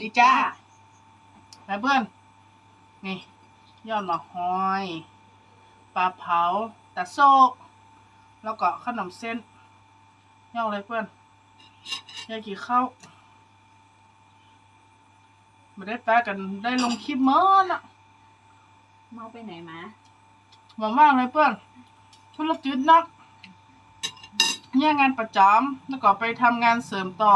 นี่จ้าไปเพื่อน นี่ ยอดหมากหอยปลาเผาตะโซกแล้วก็ขนมเส้นย่องเลยเพื่อนอยากกินข้าวไม่ได้แปะกันได้ลงคลิปเมื่อน่ะเมาไปไหนมาหวังมากเลยเพื่อนธุรกิจนักเนี่ยงานประจำแล้วก็ไปทำงานเสริมต่อ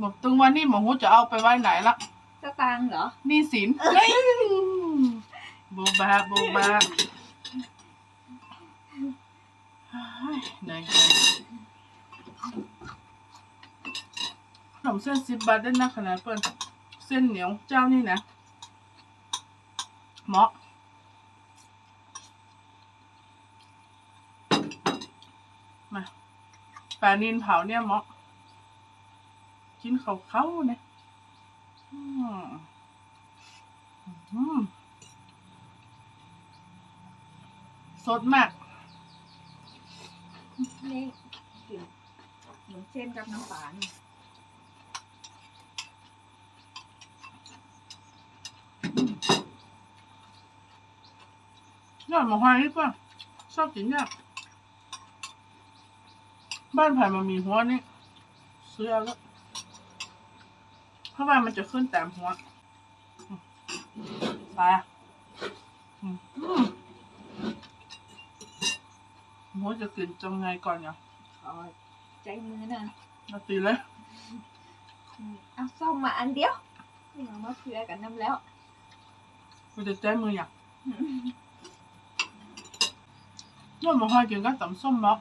หมดตึงวันนี้หมอหูจะเอาไปไว้ไหนละสตางค์เหรอ หนี่สินเฮ้ยโบบาโบบาเฮ้ยเหนื่อยใจขนมเส้นสิบบาทได้นะขนาดเปิ้นเส้นเหนียวเจ้านี่นะเหมาะ มาปลานินเผาเนี่ยเหมาะ กินเขาเขาๆเนี่ยอืมอืมสดมาก นี่กินหมูเส้นกับน้ำปลานี่ยอดหมะฮอยนี่ป่ะชอบกินเนี่ยบ้านไผ่มันมีหัวนี่ซื้อเอาแล้วเพ ราะว่ามันจะขึ้นแต้มหัวอืมไปอะอืมอืมหัวจะกินจังไงก่อนเนี่ยขอใจมือนะนาตีเลยอืมเอาส้มมาอันเดียวนี่เอามาเพื่อกันน้ำแล้วกูจะใจมืออยากยอดหมะฮอยกินกับตำส้มบอก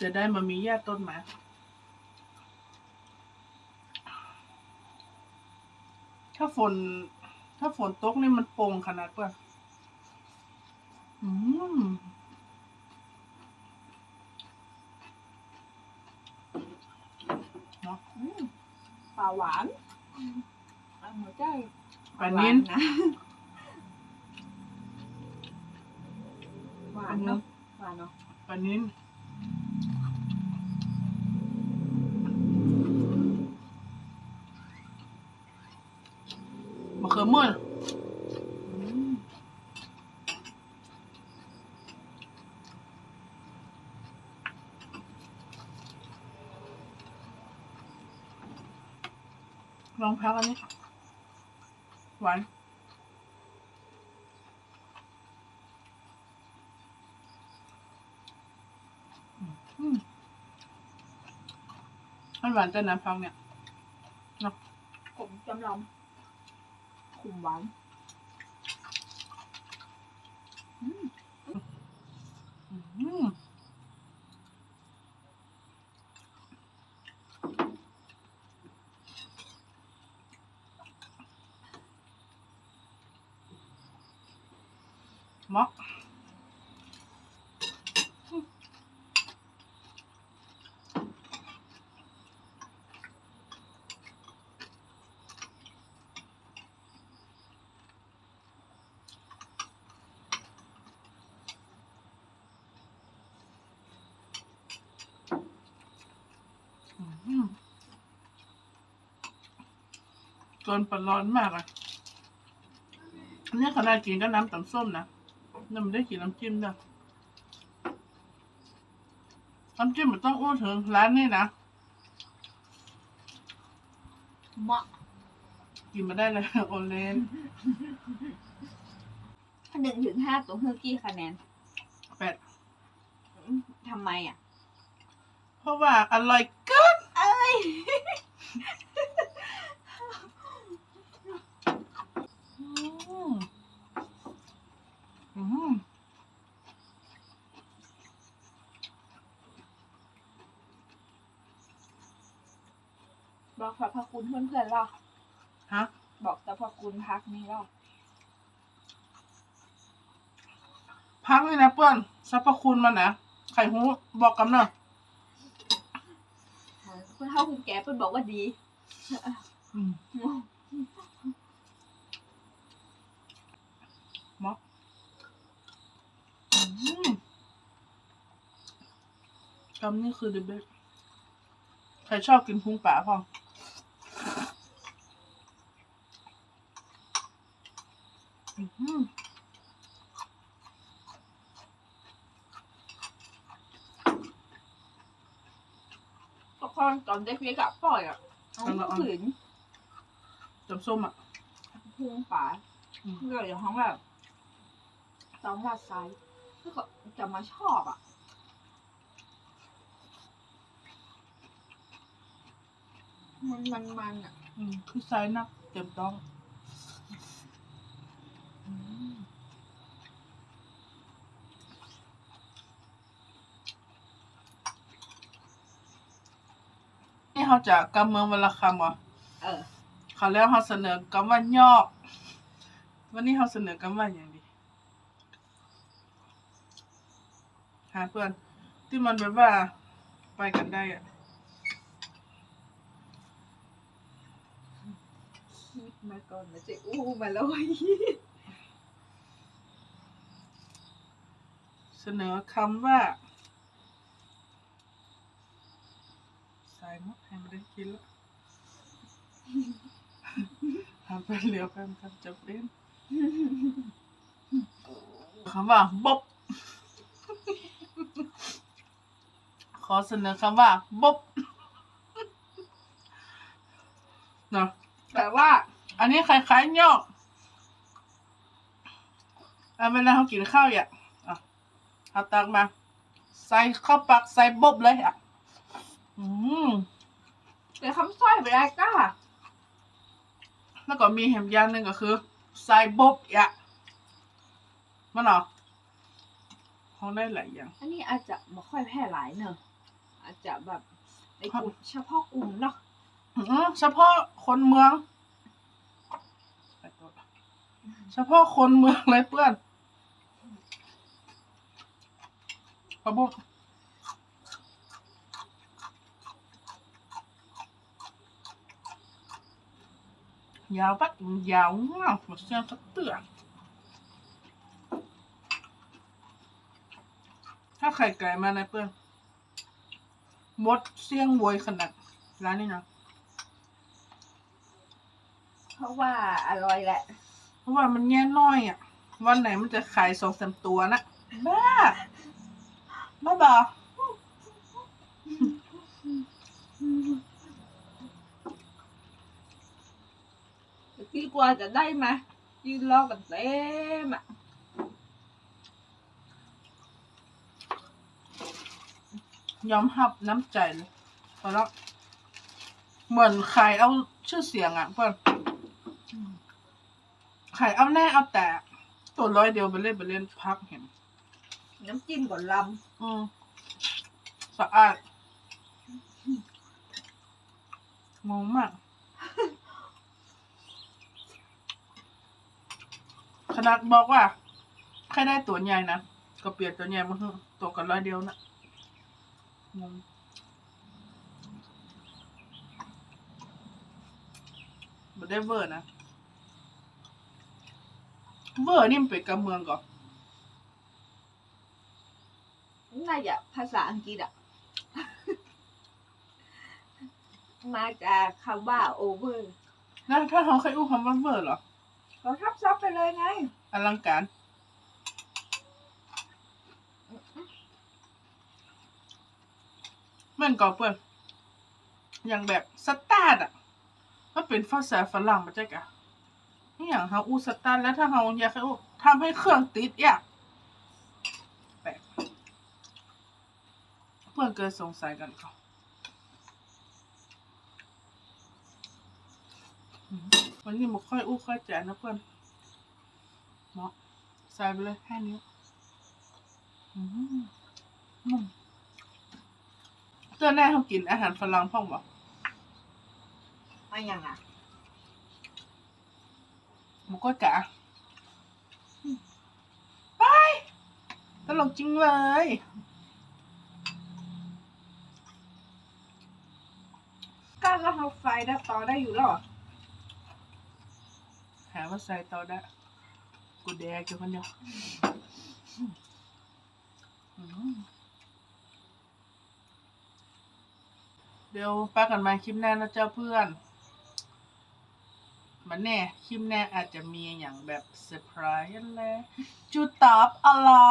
เสียดายมันมีแยกต้นไม้ถ้าฝน ถ้าฝนตกนี่มันโป่งขนาดเปล่าอืมอืมปลาหวานเอาหัวใจปลานิ้นหวนะหวานเนาะหวานเนาะปลานิ้น ลองพักอันนี้หวานอืมมันหวานแต่น้ำพังเนี่ยขมจำลองขมหวานอืมอืม มาะอืมเกินปร้อนมากอะเนี่ยขนาดกินก็น้ำตำส้มนะ ยังไม่ได้กินน้ำจิ้มด้วยน้ำจิ้มมันต้องอ้วนถึงร้านนี้นะเหมาะกินมาได้เลยโอเลนหนึ่งถึงห้าตัวเฮอร์กี้คะแนนแปดอืมทำไมอะ เพราะว่าอร่อยเกิน เอ้ย อืมอืม บอก สรรพคุณเพื่อนๆเราฮะ บอกสรรพคุณพักนี้เราพักเลยนะเพื่อนสรรพคุณมันนะไข่หูบอกกำเนอะเพื่อนเท่าคุณแกเพื่อนบอกว่าดีอืมเหมาะอืมกำนี่คือเดบ e ใครชอบกินพุงป่าพ่อ งอื้อหือก็คอนตอนได้เพียกับปล่อยอะเอาขืนจำส้มอะพุงป่าอืมเรื่องอย่างของแบบตอนว่าไซส์ก็จะมาชอบอะมันมันมันอะ อืมคือไซส์นักเต็มต้อง เขาจะกำเมืองวันละคำเหรอเออเขาแล้วเขาเสนอกำว่ายอก วันนี้เขาเสนอกำว่าอย่างดีหาเพื่อน ที่มันแบบว่าไปกันได้อะคิดมาก่อนนะเจ๊อู้มาเลยเสนอคำว่าายมดให้ไม่ได้กินแล้วทำไปเร็วกันครับจะเป็นคำว่าบบ ขอเสนอคำว่าบบเนาะแต่ว่า อันนี้คล้ายๆยอกอะเวลาเขากินข้าวอย่าอะเอาตักมา ใส่เข้าปากใส่บบเลยอะ อืมแต่คำสร้อยไปได้ก้าแล้วก็มีแหมอย่างหนึ่งก็คือใส่บบอะมันเหรอเขาได้หลายอย่าง อันนี้อาจจะไม่ค่อยแพร่หลายเนอะอาจจะแบบในกลุ่มเฉพาะกลุ่มเนาะอืมเฉพาะคนเมืองไปต่อเฉพาะคนเมืองเลยเพื่อนพะบุก ยาวปัดยาวมากหมดเสียงสักเตือนถ้าไข่ไก่มานะเพื่อนมดเสียงโวยขนาดร้านนี้นะเพราะว่าอร่อยแหละ เพราะว่ามันแง่น้อยอะ วันไหนมันจะขายสองสามตัวนะบ้าบ้าบอ แต่ที่กลัวจะได้ไหมยืนรอกันเต็มอะยอมหับน้ำใจเลยพอแล้วเหมือนขายเอาชื่อเสียงอะเพื่อนขายเอาแน่เอาแต่ ตัวร้อยเดียวไปเล่นไปเล่นพักเห็น น้ำจิ้มก่อนลอืมสะอาดงงมาก นาดบอกว่าใครได้ตัวใหญ่นะก็เปลี่ยนตัวใหญ่มาเถอะตัวกันร้อยเดียวนะงงไม่ได้เวอร์นะ เวอร์นี่มันเป็นกำเมืองก่อนำน่าจะภาษาอังกฤษอะมาจากคำว่า over แล้วถ้าเขาเคยอู้คำว่าเวอร์เหรอ เราทับซับไปเลยไง อลังการมือนก่อเพื่อนอย่างแบบสตาร์ทอะมันเป็นภาษาฝรั่งมาจ้ะกะนี่อย่างเขาอู้สตาร์ทแล้วถ้าเขาอยากให้ทำให้เครื่องติดอะแปลกเพื่อนเกิดสงสัยกันเขาอืมวันนี้ไม่ค่อยอู้ค่อยแจนะเพื่อน เนาะใส่ไปเลยแค่นี้วอืมนุ่มเจ้าแน่เขากินอาหารฝรั่งพ่องบอกมาอย่างอะมันก็จ๋าอืมไปตลกจริงเลยก้าวก็เอาไฟได้ต่อได้อยู่แล้วเหรอหาว่าใส่ต่อได้ กูแดกอยู่คนเดียวอืมดี๋ยวป้ากันมาคลิปหน้านะเจ้าเพื่อน มันแน่คลิปหน้าอาจจะมีอย่างแบบเซอร์ไพรส์อะไรจูตอบอะไรอ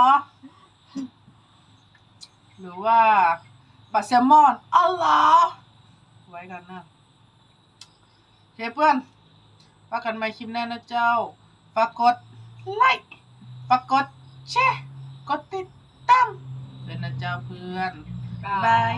หรือว่าปลาแซลมอนอะไรอไว้กันนะเคเพื่อนป้ากันมาคลิปหน้านะเจ้าฝากกด ไลค์ฝากกดแชร์กดติดตามด้วยนะเจ้าเพื่อนบาย